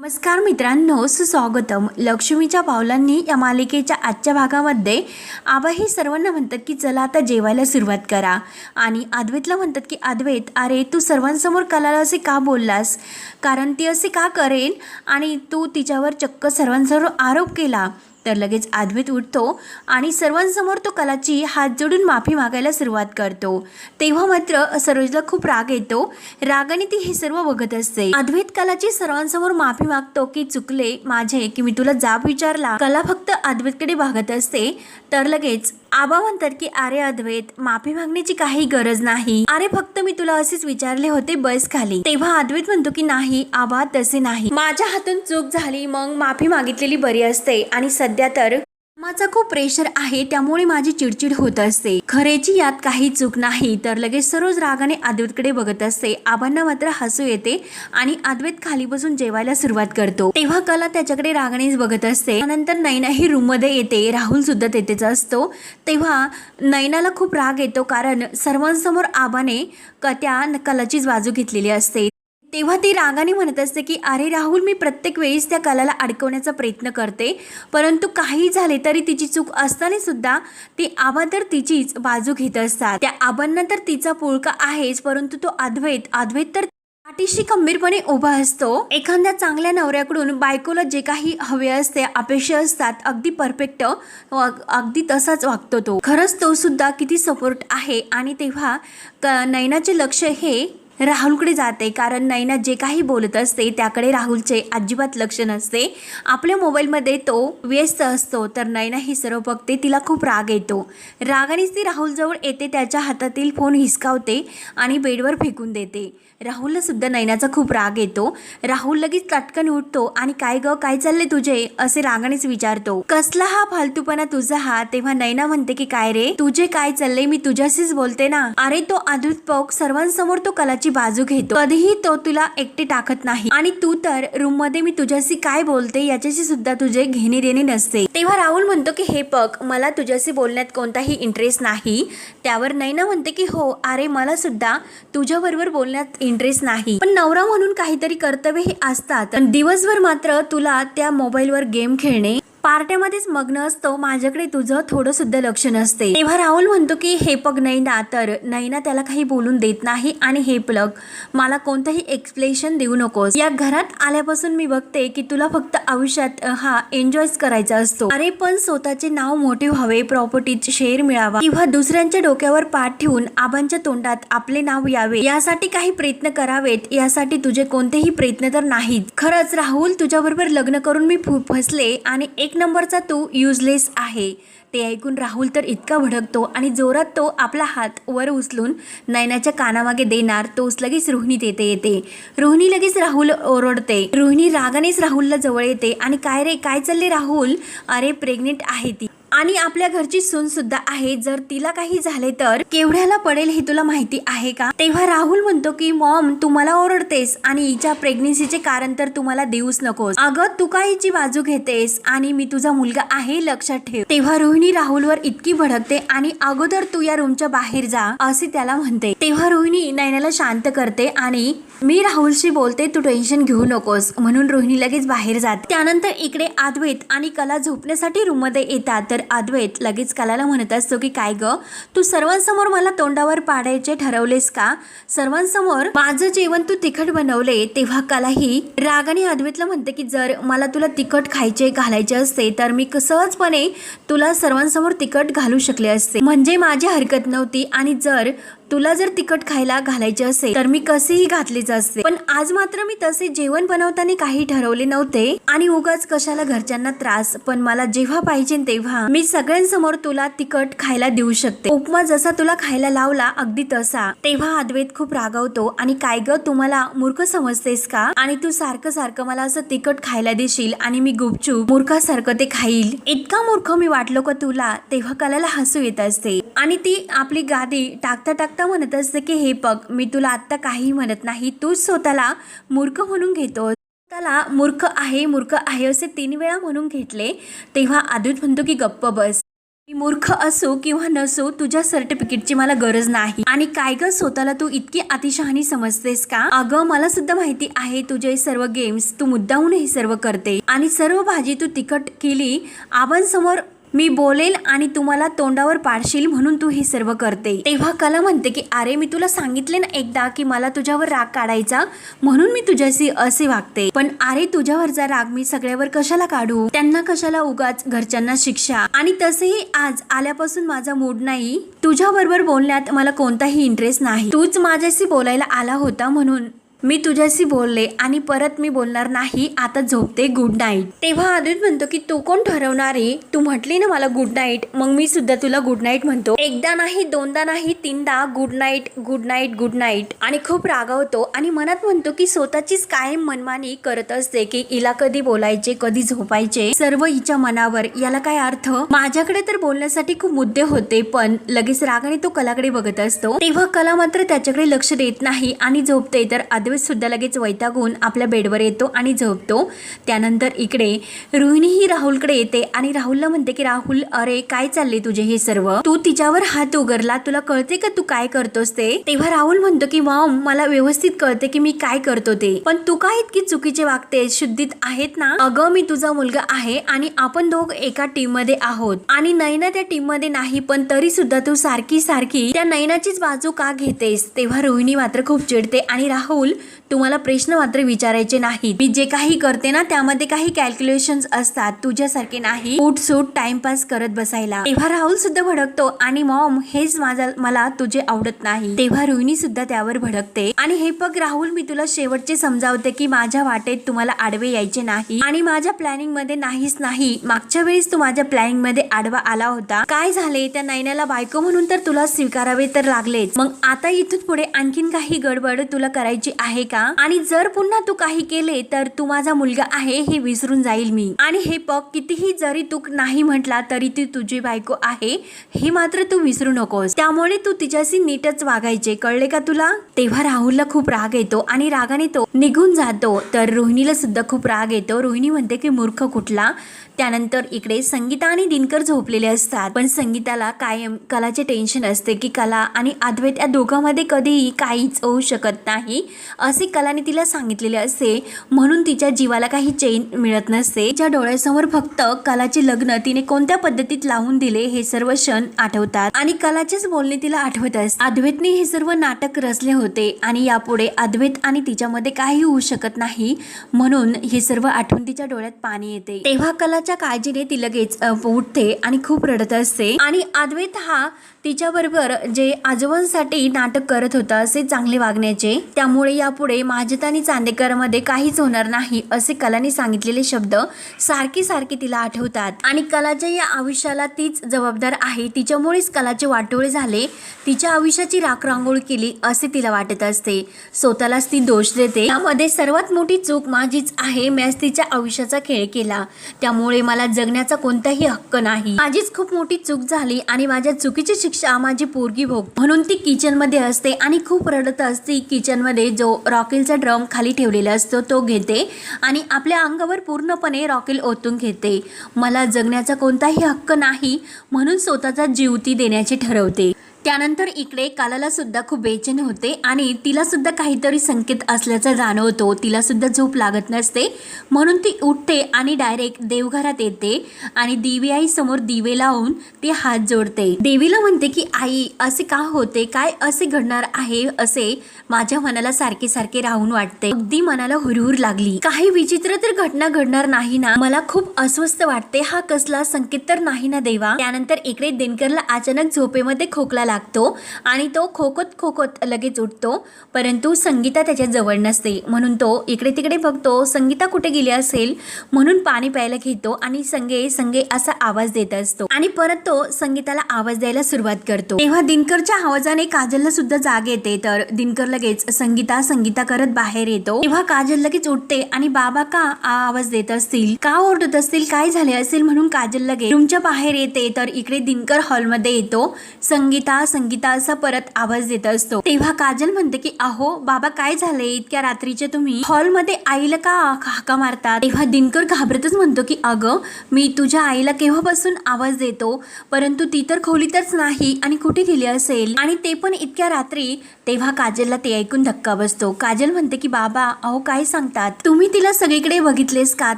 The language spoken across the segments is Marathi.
नमस्कार मित्रांनो सुस्वागतम. लक्ष्मीच्या पावलांनी या मालिकेच्या आजच्या भागामध्ये आबा हे सर्वांना म्हणतात की चला आता जेवायला सुरुवात करा. आणि अद्वैतला म्हणतात की अद्वैत अरे तू सर्वांसमोर कलाला असे का बोललास? कारण ती असे का करेल आणि तू तिच्यावर चक्क सर्वांसमोर आरोप केला. तर लगेच अद्वैत उठतो आणि सर्वांसमोर तो कलाची हात जोडून माफी मागायला सुरुवात करतो. तेव्हा मात्र सरोजला खूप राग येतो. रागाने ती हे सर्व बघत असते. अद्वैत कलाची सर्वांसमोर माफी मागतो की चुकले माझे की मी तुला जाब विचारला. कला फक्त अद्वैतकडे भागत असते. तर लगेच आबा म्हणतात की अरे अद्वैत माफी मागण्याची काही गरज नाही. अरे फक्त मी तुला असेच विचारले होते बस खाली. तेव्हा अद्वैत म्हणतो की नाही आबा तसे नाही. माझ्या हातून चूक झाली मग माफी मागितलेली बरी असते. आणि सध्या तर माझा खूप प्रेशर आहे त्यामुळे माझी चिडचिड होत असते. खरेची यात काही चूक नाही तर लगेच सरोज रागाने आद्वेतकडे बघत असते. आबांना मात्र हसू येते आणि आद्वेत खाली बसून जेवायला सुरुवात करतो. तेव्हा कला त्याच्याकडे रागानेच बघत असते. नंतर नैना ही रूममध्ये येते. राहुल सुद्धा तेथेच असतो. तेव्हा नैनाला खूप राग येतो कारण सर्वांसमोर आबाने त्या कलाचीच बाजू घेतलेली असते. तेव्हा ती रागाने म्हणत असते की अरे राहुल मी प्रत्येक वेळीस त्या कलाला अडकवण्याचा प्रयत्न करते. परंतु काही झाले तरी तिची चूक असताना सुद्धा ती आबा तर तिचीच बाजू घेत असतात. त्या आबांना तर तिचा पुळका आहेच परंतु तो अद्वैत अद्वैत तर पाठीशी खंबीरपणे उभा असतो. एखाद्या चांगल्या नवऱ्याकडून बायकोला जे काही हवे असते अपेक्षा असतात अगदी परफेक्ट अगदी तसाच वागतो तो. खरंच तो सुद्धा किती सपोर्ट आहे आणि तेव्हा क नयनाचे लक्ष हे राहुलकडे जाते. कारण नैना जे काही बोलत असते त्याकडे राहुलचे अजिबात लक्ष नसते. आपल्या मोबाईलमध्ये तो व्यस्त असतो तर नैना ही सर्व बघते तिला खूप राग येतो. रागानेच ती राहुलजवळ येते त्याच्या हातातील फोन हिसकावते आणि बेडवर फेकून देते. राहुलला सुद्धा नैनाचा खूप राग येतो. राहुल लगेच चटकन उठतो आणि काय ग काय चालले तुझे? असे रागानेच विचारतो. कसला हा फालतूपणा तुझा हा? तेव्हा नैना म्हणते की काय रे? तुझे काय चालले मी तुझ्याशीच बोलते ना. अरे तो आधुत सर्वांसमोर तो कलाची बाजू घेतो. कधीही तो तुला एकटे टाकत नाही. आणि तू तर रूममध्ये मी तुझ्याशी काय बोलते याच्याशी सुद्धा तुझे घेणे देणे नसते. तेव्हा राहुल म्हणतो की हे पग मला तुझ्याशी बोलण्यात कोणताही इंटरेस्ट नाही. त्यावर नैना म्हणते की हो अरे मला सुद्धा तुझ्याबरोबर बोलण्यात इंटरेस्ट नाही. पण नवरा म्हणून काहीतरी कर्तव्य हे असतात. पण दिवसभर मात्र तुला त्या मोबाईलवर गेम खेळणे पार्ट्यामध्येच मग्न असतो माझ्याकडे तुझं थोडं सुद्धा लक्ष नसते. तेव्हा राहुल म्हणतो की हे पग नैना तर नैना त्याला काही बोलून देत नाही आणि हे प्लग मला कोणतंही एक्सप्लेनेशन देऊ नकोस. या घरात आल्यापासून मी बघते की तुला फक्त आयुष्यात हा एन्जॉयच करायचा असतो. अरे पण स्वतःचे नाव मोठे व्हावे प्रॉपर्टीचे शेअर मिळावा. किंवा दुसऱ्यांच्या डोक्यावर पाठ ठेवून आबांच्या तोंडात आपले नाव यावे. यासाठी काही प्रयत्न करावेत यासाठी तुझे कोणतेही प्रयत्न तर नाहीत. खरंच राहुल तुझ्याबरोबर लग्न करून मी फु- फसले आणि एक एक नंबरचा तू युजलेस आहे. ते ऐकून राहुल तर इतका भडकतो आणि जोरात तो आपला हात वर उचलून नयनाच्या कानामागे देणार तोच लगेच रोहिणी तेथे येते. रोहिणी लगेच राहुल ओरडते. रोहिणी रागानेच राहुलला जवळ येते आणि काय रे काय चालले राहुल? अरे प्रेग्नेंट आहे ती. आणि आपल्या घरची सून सुद्धा आहे. जर तिला काही झाले तर केवढ्याला पडेल हे तुला माहिती आहे का? तेव्हा राहुल म्हणतो की मॉम तू मला ओरडतेस आणि हिच्या प्रेग्नेसीचे कारण तर तुम्हाला देऊच नकोस. अगं तू का हिची बाजू घेतेस आणि मी तुझा मुलगा आहे लक्षात ठेव. तेव्हा रोहिणी राहुलवर इतकी भडकते आणि अगोदर तू या रूमच्या बाहेर जा असे त्याला म्हणते. तेव्हा रोहिणी नैनाला शांत करते आणि मी राहुलशी बोलते तू टेन्शन घेऊ नकोस. म्हणून रोहिणी लगेच बाहेर जाते. त्यानंतर इकडे अद्वैत आणि कला झोपण्यासाठी रूममध्ये येतात. तर अद्वैत लगेच कलाला म्हणत असतो की काय ग? तू सर्वांसमोर मला तोंडावर पाडायचे ठरवलेस का? सर्वांसमोर माझं जेवण तू तिखट बनवले तेव्हा कलाही रागाने अद्वैतला म्हणते की जर मला तुला तिखट खायचे घालायचे असते तर मी सहजपणे तुला सर्वांसमोर तिखट घालू शकले असते. म्हणजे माझी हरकत नव्हती आणि जर तुला जर तिखट खायला घालायचे असेल तर मी कसेही घातलेच असते पण आज मात्र मी तसे जेवण बनवताना काही ठरवले नव्हते आणि उगाच कशाला घरच्यांना त्रास. पण मला जेव्हा पाहिजे तेव्हा मी सगळ्यांसमोर तुला तिखट खायला देऊ शकते. उपमा जसा तुला खायला लावला अगदी तसा. तेव्हा अद्वैत खूप रागावतो आणि काय ग तुम्हाला मूर्ख समजतेस का? आणि तू सारखं सारखं मला असं तिखट खायला देशील आणि मी गुपचूप मूर्खासारखं ते खाईल? इतका मूर्ख मी वाटलो का तुला? तेव्हा कलाला हसू येत असते. आणि ती आपली गादी टाकता टाकता म्हणत असते की हे बघ मी तुला आत्ता काही म्हणत नाही. तूच स्वतःला मूर्ख म्हणून घेतो. त्याला मूर्ख आहे मूर्ख आहे असे तीन वेळा म्हणून घेतले. तेव्हा आदित म्हणतो की गप्प बस. मी मूर्ख असो किंवा नसो तुझ्या सर्टिफिकेटची मला गरज नाही. आणि काय ग स्वतःला तू इतकी अतिशहाणी समजतेस का? अगं मला सुद्धा माहिती आहे तुझे सर्व गेम्स तू मुद्दाहून हे सर्व करते. आणि सर्व भाजी तू तिखट केली आपण समोर मी बोलेल आणि तुम्हाला तोंडावर पाडशील म्हणून तू हे सर्व करते. तेव्हा कला म्हणते की अरे मी तुला सांगितले ना एकदा की मला तुझ्यावर राग काढायचा म्हणून मी तुझ्याशी असे वागते. पण अरे तुझ्यावरचा राग मी सगळ्यावर कशाला काढू? त्यांना कशाला उगाच घरच्यांना शिक्षा? आणि तसेही आज आल्यापासून माझा मूड नाही. तुझ्या बरोबर बोलण्यात मला कोणताही इंटरेस्ट नाही. तूच माझ्याशी बोलायला आला होता म्हणून मी तुझ्याशी बोलले आणि परत मी बोलणार नाही आता झोपते गुड नाईट तेव्हा आदित म्हणतो की तू कोण ठरवणार? आहे तू म्हटली ना मला गुड नाईट मग मी सुद्धा तुला गुड नाईट म्हणतो. एकदा नाही दोनदा नाही तीनदा good night good night good night आणि खूप रागावतो आणि मनात म्हणतो की स्वतःचीच कायम मनमानी करत असते की हिला कधी बोलायचे कधी झोपायचे? सर्व हिच्या मनावर. याला काय अर्थ? माझ्याकडे तर बोलण्यासाठी खूप मुद्दे होते पण लगेच रागाने तो कलाकडे बघत असतो. तेव्हा कला मात्र त्याच्याकडे लक्ष देत नाही आणि झोपते तर आदित सुद्धा लगेच वैतागून आपल्या बेडवर येतो आणि झोपतो. त्यानंतर इकडे रोहिणी ही राहुलकडे येते आणि राहुलला म्हणते की राहुल अरे काय चालले तुझे हे सर्व? तू तिच्यावर हात उगरला तुला कळते का तू काय करतोस ते? तेव्हा राहुल म्हणतो की मॉम मला व्यवस्थित कळते की मी काय करतो ते. पण तू काय इतकी चुकीचे वागते शुद्धीत आहेत ना? अगं मी तुझा मुलगा आहे आणि आपण दोघ एका टीममध्ये आहोत. आणि नैना त्या टीममध्ये नाही पण तरी सुद्धा तू सारखी सारखी त्या नैनाचीच बाजू का घेतेस? तेव्हा रोहिणी मात्र खूप चिडते आणि राहुल तुम्हाला प्रश्न मात्र विचारायचे नाही मी जे काही करते ना त्यामध्ये काही कॅल्क्युलेशन असतात. तुझ्यासारखे नाही. उठ सूट टाइमपास करत बसायला. तेव्हा राहुल सुद्धा भडकतो आणि मॉम हेच माझा मला तुझे आवडत नाही. तेव्हा रोहिणी सुद्धा त्यावर भडकते. आणि हे बघ राहुल मी तुला शेवटचे समजावते की माझ्या वाटेत तुम्हाला आडवे यायचे नाही. आणि माझ्या प्लॅनिंगमध्ये नाहीच नाही. मागच्या वेळेस तू माझ्या प्लॅनिंगमध्ये आडवा आला होता. काय झाले? त्या नैनाला बायको म्हणून तर तुला स्वीकारावे तर लागलेच. मग आता इथून पुढे आणखीन काही गडबड तुला करायची आहे? आहे का? आणि जर पुन्हा तू काही केले तर तू माझा मुलगा आहे हे विसरून जाईल मी. आणि हे बघ कितीही जरी तू नाही म्हटला तरी ती तुझी बायको आहे हे मात्र तू विसरू नकोस. त्यामुळे तू तिच्याशी नीटच वागायचे. कळले का तुला? तेव्हा राहुलला खूप राग येतो आणि रागाने तो निघून जातो. तर रोहिणीला सुद्धा खूप राग येतो. रोहिणी म्हणते की मूर्ख कुठला? त्यानंतर इकडे संगीता आणि दिनकर झोपलेले असतात. पण संगीताला कायम कलाचे टेन्शन असते की कला आणि अद्वैत या दोघांमध्ये कधीही काहीच होऊ शकत नाही. असे कलाने तिला सांगितलेले असते म्हणून तिच्या जीवाला काही चैन मिळत नसते तिच्या डोळ्यासमोर फक्त कलाचे लग्न तिने कोणत्या पद्धतीत लावून दिले हे सर्व क्षण आठवतात. आणि कलाचेच बोलणे तिला आठवत असते अद्वैतने हे सर्व नाटक रचले होते आणि यापुढे अद्वैत आणि तिच्यामध्ये काही होऊ शकत नाही म्हणून हे सर्व आठवून तिच्या डोळ्यात पाणी येते. तेव्हा कलाच्या काळजीने ती लगेच उठते आणि खूप रडत असते. आणि अद्वैत हा तिच्याबरोबर जे आजोबांसाठी नाटक करत होता असे चांगले वागण्याचे त्यामुळे या यापुढे माझ्यात आणि चांदेकरमध्ये काहीच होणार नाही असे कलाने सांगितलेले शब्द सारखे सारखे तिला आठवतात. आणि कलाच्या या आयुष्याला तीच जबाबदार आहे. तिच्यामुळेच कलाचे वाटोळे झाले. तिच्या आयुष्याची राखरांगोळ केली असे तिला वाटत असते. स्वतःलाच ती दोष देते. यामध्ये सर्वात मोठी चूक माझीच आहे. मॅच तिच्या आयुष्याचा खेळ केला. त्यामुळे मला जगण्याचा कोणताही हक्क नाही. माझीच खूप मोठी चूक झाली आणि माझ्या चुकीची शिक्षा माझी पोरगी भोग. म्हणून ती किचनमध्ये असते आणि खूप रडत असते. किचनमध्ये जो रॉकेलचा ड्रम खाली ठेवलेला असतो तो घेते आणि आपल्या अंगावर पूर्णपणे रॉकेल ओतून घेते. मला जगण्याचा कोणताही हक्क नाही म्हणून स्वतःचा जीव ती देण्याचे ठरवते. त्यानंतर इकडे कालाला सुद्धा खूप बेचैन होते आणि तिला सुद्धा काहीतरी संकेत असल्याचं जाणवतो. तिला सुद्धा झोप लागत नसते. म्हणून ती उठते आणि डायरेक्ट देवघरात येते आणि देवी आई समोर दिवे लावून ती हात जोडते. देवीला म्हणते की आई असे का होते? काय असे घडणार आहे? असे माझ्या मनाला सारखे सारखे राहून वाटते. अगदी मनाला हुरहुर लागली. काही विचित्र तर घटना घडणार नाही ना? मला खूप अस्वस्थ वाटते. हा कसला संकेत तर नाही ना देवा? त्यानंतर इकडे दिनकरला अचानक झोपेमध्ये खोकला लागतो आणि तो खोकत खोकत लगेच उठतो. परंतु संगीता त्याच्याजवळ नसते. म्हणून तो इकडे तिकडे बघतो संगीता कुठे गेली असेल? म्हणून पाणी प्यायला घेतो आणि संगे संगे असा आवाज देत असतो. आणि परत तो संगीताला आवाज द्यायला सुरुवात करतो. तेव्हा दिनकरच्या आवाजाने काजलला सुद्धा जाग येते. तर दिनकर लगेच संगीता संगीता करत बाहेर येतो. तेव्हा काजल लगेच उठते आणि बाबा का आवाज देत असतील? का ओरडत असतील? काय झाले असेल? म्हणून काजल लगेच रूमच्या बाहेर येते. तर इकडे दिनकर हॉलमध्ये येतो. संगीता संगीता संगीता असा परत आवाज देत असतो. तेव्हा काजल म्हणते की अहो बाबा काय झाले इतक्या रात्रीचे तुम्ही हॉलमध्ये आईला का हाका मारतात? तेव्हा दिनकर घाबरतच म्हणतो की अगं मी तुझ्या आईला केव्हापासून आवाज देतो? परंतु ती तर खोलीतच नाही आणि कुठे गेली असेल? आणि ते पण इतक्या रात्री. तेव्हा काजलला ते ऐकून धक्का बसतो. काजल म्हणते की बाबा अहो काय सांगतात? तुम्ही तिला सगळीकडे बघितलेस का?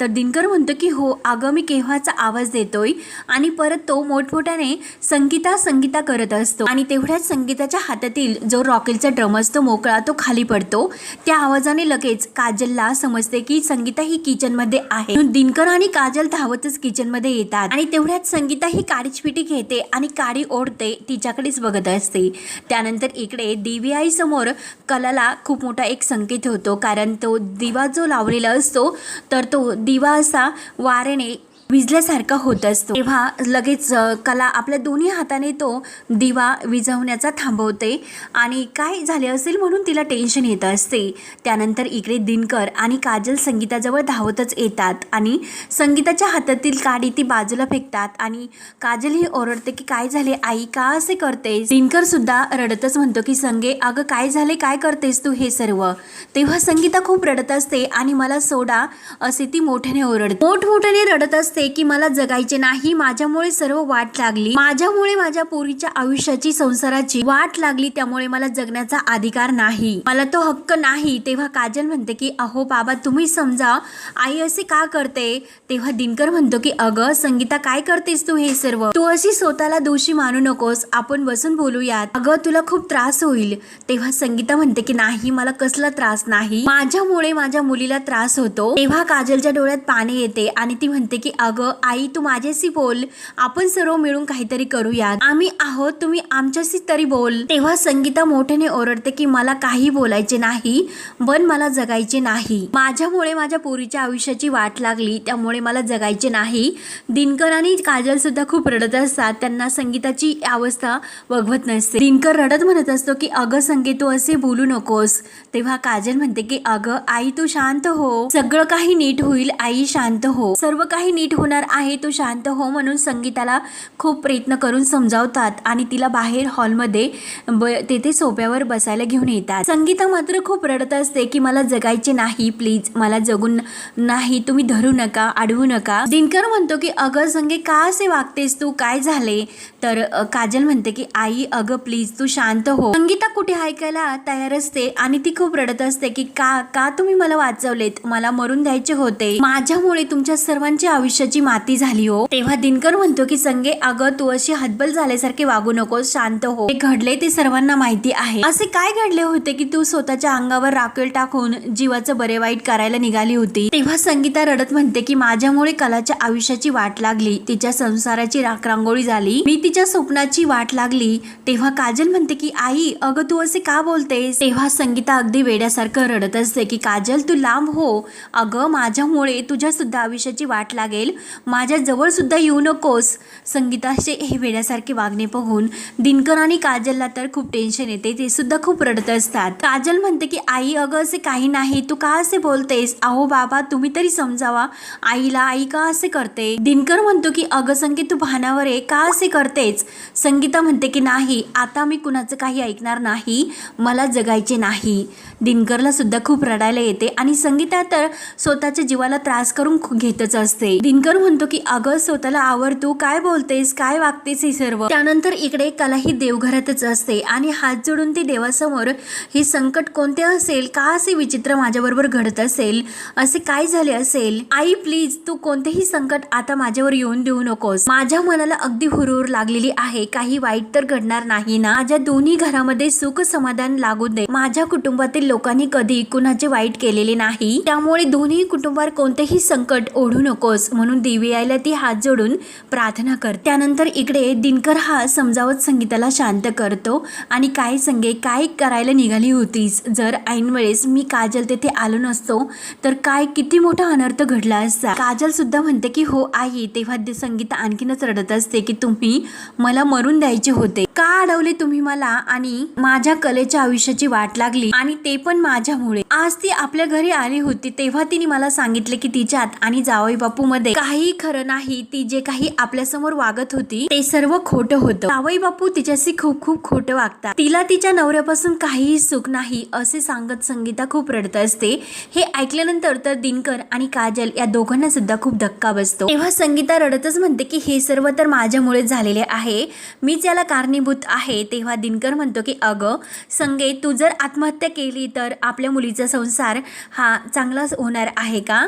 तर दिनकर म्हणतो की हो अगं मी केव्हाचा आवाज देतोय आणि परत तो मोठमोठ्याने संगीता संगीता करत असतो. आणि तेवढ्याच संगीताच्या हातातील जो रॉकेलचा ड्रम असतो मोकळा तो खाली पडतो. त्या आवाजाने लगेच काजलला समजते की संगीता ही किचनमध्ये आहे. दिनकर आणि काजल धावतच किचनमध्ये येतात. आणि तेवढ्यात संगीता ही काळीच पिटी घेते आणि काडी ओढते तिच्याकडेच बघत असते. त्यानंतर इकडे दिव्याई समोर कलाला खूप मोठा एक संकेत होतो. कारण तो दिवा जो लावलेला असतो तर तो दिवा असा वारेने विजल्यासारखा होत असतो. तेव्हा लगेच कला आपल्या दोन्ही हाताने तो दिवा विझवण्याचा थांबवते. आणि काय झाले असेल म्हणून तिला टेन्शन येत असते. त्यानंतर इकडे दिनकर आणि काजल संगीताजवळ धावतच येतात. आणि संगीताच्या हातातील काडी ती बाजूला फेकतात. आणि काजल ही ओरडते की काय झाले? आई का असे करते दिनकर सुद्धा रडतच म्हणतो की संगे अगं काय झाले? काय करतेस तू हे सर्व? तेव्हा संगीता खूप रडत असते आणि मला सोडा. असे ती मोठ्याने ओरडते. मोठमोठ्याने रडत असते. की मला जगायचे नाही माझ्यामुळे सर्व वाट लागली. माझ्यामुळे माझ्या पोरीच्या आयुष्याची संसाराची वाट लागली त्यामुळे मला जगण्याचा अधिकार नाही. मला तो हक्क नाही. तेव्हा काजल म्हणते की अहो बाबा तुम्ही समजा आई असे का करते? तेव्हा दिनकर म्हणतो की अगं संगीता काय करतेस तू हे सर्व? तू अशी स्वतःला दोषी मानू नकोस. आपण बसून बोलूयात. अगं तुला खूप त्रास होईल. तेव्हा संगीता म्हणते की नाही मला कसला त्रास नाही. माझ्यामुळे माझ्या मुलीला त्रास होतो. तेव्हा काजलच्या डोळ्यात पाणी येते आणि ती म्हणते की अगं आई तू माझ्याशी बोल. आपण सर्व मिळून काहीतरी करूयात. आम्ही आहोत तुम्ही आमच्याशी तरी बोल. तेव्हा संगीता मोठ्याने ओरडते की मला काही बोलायचे नाही पण मला जगायचे नाही. माझ्यामुळे माझ्या पोरीच्या आयुष्याची वाट लागली त्यामुळे मला जगायचे नाही. दिनकर आणि काजल सुद्धा खूप रडत असतात. त्यांना संगीताची अवस्था बघवत नसते. दिनकर रडत म्हणत असतो की अगं संगीत तू असे बोलू नकोस. तेव्हा काजल म्हणते की अगं आई तू शांत हो. सगळं काही नीट होईल. आई शांत हो. सर्व काही नीट होणार आहे. तू शांत हो म्हणून संगीताला खूप प्रयत्न करून समजावतात आणि तिला बाहेर हॉलमध्ये ब तेथे सोप्यावर बसायला घेऊन येतात. संगीता मात्र खूप रडत असते की मला जगायचे नाही प्लीज मला जगून नाही तुम्ही धरू नका अडवू नका. दिनकर म्हणतो की अगं संगे का असे वागतेस तू? काय झाले? तर काजल म्हणते की आई अगं प्लीज तू शांत हो. संगीता कुठे ऐकायला तयार असते आणि ती खूप रडत असते की का का तुम्ही मला वाचवलेत? मला मरून द्यायचे होते. माझ्यामुळे तुमच्या सर्वांचे आयुष्य वर्षाची माती झाली हो. तेव्हा दिनकर म्हणतो की संगे अगं तू अशी हतबल झाल्यासारखे वागू नकोस शांत हो. ते घडले ते सर्वांना माहिती आहे. असे काय घडले होते की तू स्वतःच्या अंगावर राखेल टाकून जीवाचं बरे वाईट करायला निघाली होती? तेव्हा संगीता रडत म्हणते की माझ्यामुळे कलाच्या आयुष्याची वाट लागली तिच्या संसाराची राखरांगोळी झाली. मी तिच्या स्वप्नाची वाट लागली. तेव्हा काजल म्हणते की आई अगं तू असे का बोलतेस? तेव्हा संगीता अगदी वेड्यासारखं रडत असते की काजल तू लांब हो. अगं माझ्यामुळे तुझ्या सुद्धा आयुष्याची वाट लागेल. माझ्याजवळसुद्धा येऊ नकोस. संगीताचे हे वेड्यासारखे वागणे पाहून दिनकर आणि काजलला तर खूप टेन्शन येते ते सुद्धा खूप रडत असतात. काजल म्हणते की आई अगं असे काही नाही तू का असे बोलतेस? अहो बाबा तुम्ही तरी समजावा. आईला आई का असे करते दिनकर म्हणतो की अगं संगीत तू भानावर आहे का असे करतेच संगीता म्हणते की नाही आता मी कुणाचं काही ऐकणार नाही मला जगायचे नाही दिनकरला सुद्धा खूप रडायला येते आणि संगीता तर स्वतःच्या जीवाला त्रास करून घेतच असते. दिनकर म्हणतो की अगं स्वतःला आवडतो काय बोलतेस काय वागतेस हे सर्व? त्यानंतर इकडे कला ही देवघरातच असते आणि हात जोडून ती देवासमोर हे संकट कोणते असेल का असे विचित्र माझ्याबरोबर घडत असेल असे काय झाले असेल? आई प्लीज तू कोणतेही संकट आता माझ्यावर येऊन देऊ नकोस. माझ्या मनाला अगदी हुरहुर लागलेली आहे. काही वाईट तर घडणार नाही ना? माझ्या दोन्ही घरामध्ये सुख समाधान लागू दे. माझ्या कुटुंबातील लोकांनी कधी कुणाचे वाईट केलेले नाही. त्यामुळे दोन्ही कुटुंबावर कोणतेही संकट ओढू नकोस. म्हणून देवी आईला ती हात जोडून प्रार्थना कर. त्यानंतर इकडे दिनकर हा समजावत संगीताला शांत करतो आणि काय संगे काय करायला निघाली होतीस? जर ऐन वेळेस मी काजल तेथे आलो नसतो तर काय किती मोठा अनर्थ घडला असता? काजल सुद्धा म्हणते की हो आई तेव्हा संगीत संगीता आणखीनच रडत असते की तुम्ही मला मरून द्यायचे होते. का अडवले तुम्ही मला आणि माझ्या कलेच्या आयुष्याची वाट लागली आणि ते पण माझ्यामुळे? आज ती आपल्या घरी आली होती तेव्हा तिने मला सांगितले की तिच्यात आणि जावई बापू मध्ये काही खरं नाही. ती जे काही आपल्यासमोर वागत होती ते सर्व खोटं होतं. जावई बापू तिच्याशी खूप खूप खोटं वागतात. तिला तिच्या नवऱ्यापासून काहीही सुख नाही असे सांगत संगीता खूप रडत असते. हे ऐकल्यानंतर तर दिनकर आणि काजल या दोघांना सुद्धा खूप धक्का बसतो. तेव्हा संगीता रडतच म्हणते की हे सर्व तर माझ्यामुळेच झालेले आहे. मीच याला कारणीभूत आहे तेव्हा दिनकर म्हणतो की अगं संगे तू जर आत्महत्या केली तर आपल्या मुलीचं संसार हा चांगलाच होणार आहे का?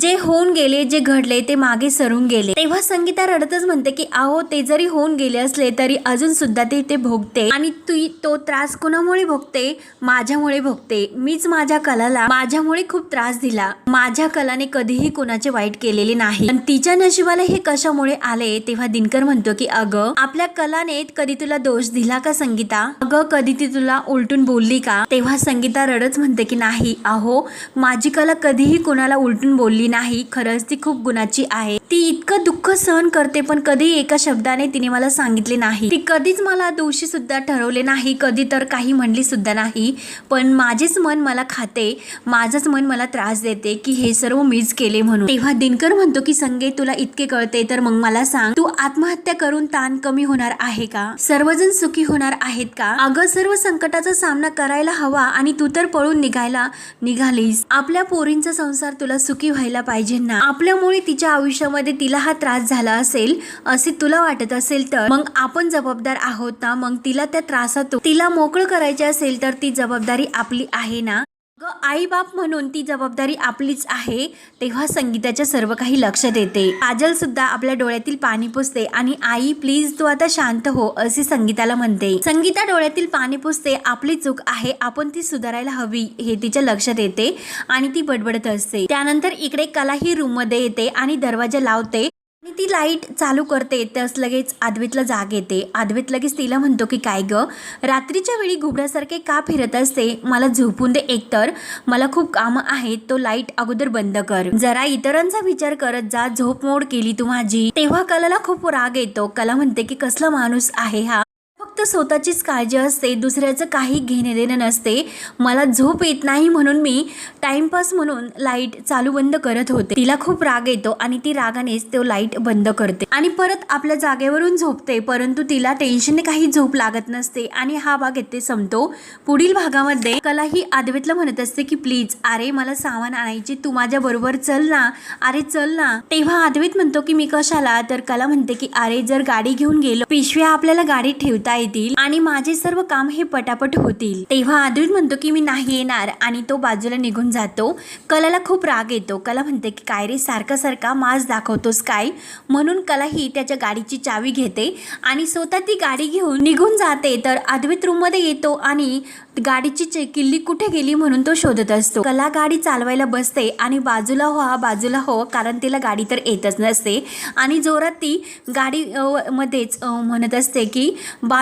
जे होऊन गेले जे घडले ते मागे सरून गेले. तेव्हा संगीता रडतच म्हणते की अहो ते जरी होऊन गेले असले तरी अजून सुद्धा ते ते भोगते आणि ती तो त्रास कुणामुळे भोगते? माझ्यामुळे भोगते. मीच माझ्या कलाला माझ्यामुळे खूप त्रास दिला. माझ्या कलाने कधीही कोणाचे वाईट केलेले नाही. पण तिच्या नशिबाला हे कशामुळे आले? तेव्हा दिनकर म्हणतो की अगं आपल्या कलाने कधी तुला दोष दिला का संगीता? अगं कधी ती तुला उलटून बोलली का? तेव्हा संगीता रडच म्हणते की नाही. अहो माझी कला कधीही कोणाला उलटून बोलली नाही खरंच ती खूप गुणाची आहे. ती इतकं दुःख सहन करते पण कधी एका शब्दाने तिने मला सांगितले नाही. ती कधीच मला दोषी सुद्धा ठरवले नाही कधी तर काही म्हणली सुद्धा नाही. पण माझेच मन मला खाते माझंच मन मला त्रास देते की हे सर्व मीच केले म्हणून. तेव्हा दिनकर म्हणतो की संगे तुला इतके कळते तर मग मला सांग तू आत्महत्या करून ताण कमी होणार आहे का? सर्वजण सुखी होणार आहेत का? अगं सर्व संकटाचा सामना करायला हवा आणि तू तर पळून निघायला निघालीस. आपल्या पोरींचा संसार तुला सुखी व्हायला पाहिजे ना. आपल्यामुळे तिच्या आयुष्यामध्ये तिला हा त्रास झाला असेल असे तुला वाटत असेल तर मग आपण जबाबदार आहोत ना? मग तिला त्या त्रासातून तिला मोकळं करायचे असेल तर ती जबाबदारी आपली आहे ना? अगं आई बाप म्हणून ती जबाबदारी आपलीच आहे तेव्हा संगीताच्या सर्व काही लक्षात येते काजल सुद्धा आपल्या डोळ्यातील पाणी पुसते आणि आई प्लीज तू आता शांत हो असे संगीताला म्हणते. संगीता डोळ्यातील पाणी पुसते आपली चूक आहे आपण ती सुधारायला हवी हे तिच्या लक्षात येते आणि ती बडबडत असते. त्यानंतर इकडे कला ही रूममध्ये येते आणि दरवाजा लावते. आणि ती लाइट चालू करते त्यास लगेच आद्वितला जाग येते. आदवेत लगेच तिला म्हणतो की काय ग? रात्रीच्या वेळी घुबडासारखे का फिरत असते? मला झोपून दे एकतर. मला खूप कामं आहेत तो लाइट अगोदर बंद कर. जरा इतरांचा विचार करत जा. झोप मोड केली तू माझी. तेव्हा कलाला खूप राग येतो. कला म्हणते की कसला माणूस आहे हा? फक्त स्वतःचीच काळजी असते दुसऱ्याचं काही घेणे देणं नसते. मला झोप येत नाही म्हणून मी टाइमपास म्हणून लाइट चालू बंद करत होते. तिला खूप राग येतो आणि ती रागानेच तो लाइट बंद करते. आणि परत आपल्या जागेवरून झोपते परंतु तिला टेन्शनने काही झोप लागत नसते आणि हा भाग येथे संपतो. पुढील भागामध्ये कला ही आदवेतला म्हणत असते की प्लीज अरे मला सामान आणायचे तू माझ्या बरोबर चल ना. अरे चल ना. तेव्हा आदवेत म्हणतो की मी कशाला? तर कला म्हणते की अरे जर गाडी घेऊन गेलो पिशव्या आपल्याला गाडीत ठेवता येतील आणि माझे सर्व काम हे पटापट होतील. तेव्हा आदवीत म्हणतो की मी नाही येणार. आणि तो बाजूला निघून जातो. कलाला खूप राग येतो. कला म्हणते की काय रे सारखा सारखा माज दाखवतोस काय? म्हणून कला ही त्याच्या गाडीची चावी घेते आणि स्वतः ती गाडी घेऊन निघून जाते. तर अद्वैत रूममध्ये येतो आणि गाडीची किल्ली कुठे गेली म्हणून तो शोधत असतो. कला गाडी चालवायला बसते आणि बाजूला हो बाजूला हो कारण तिला गाडी तर येतच नसते. आणि जोरात ती गाडी मध्येच म्हणत असते की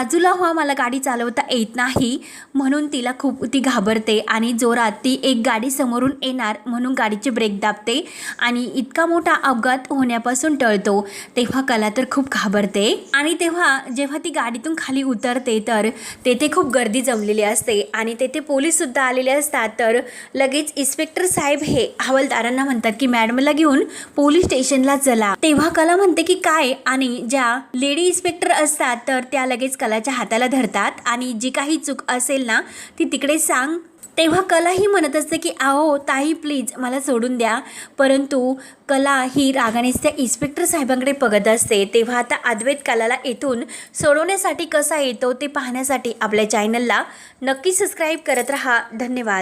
बाजूला हवा मला गाडी चालवता येत नाही. म्हणून तिला खूप ती घाबरते आणि जोरात ती एक गाडी समोरून येणार म्हणून गाडीचे ब्रेक दाबते आणि इतका मोठा अपघात होण्यापासून टळतो. तेव्हा कला तर खूप घाबरते. आणि तेव्हा जेव्हा ती गाडीतून खाली उतरते तर तेथे खूप गर्दी जमलेली असते आणि तेथे पोलीससुद्धा आलेले असतात. तर लगेच इन्स्पेक्टर साहेब हे हवालदारांना म्हणतात की मॅडमला घेऊन पोलीस स्टेशनला चला. तेव्हा कला म्हणते की काय? आणि ज्या लेडी इन्स्पेक्टर असतात तर त्या लगेच कला कलाच्या हाताला धरतात आणि जी काही चूक असेल ना ती तिकडे सांग. तेव्हा कलाही म्हणत असते की आहो ताई प्लीज मला सोडून द्या. परंतु कला ही रागानेच त्या इन्स्पेक्टर साहेबांकडे बघत असते. तेव्हा आता अद्वैत कलाला येथून सोडवण्यासाठी कसा येतो ते पाहण्यासाठी आपल्या चॅनलला नक्की सबस्क्राईब करत राहा. धन्यवाद.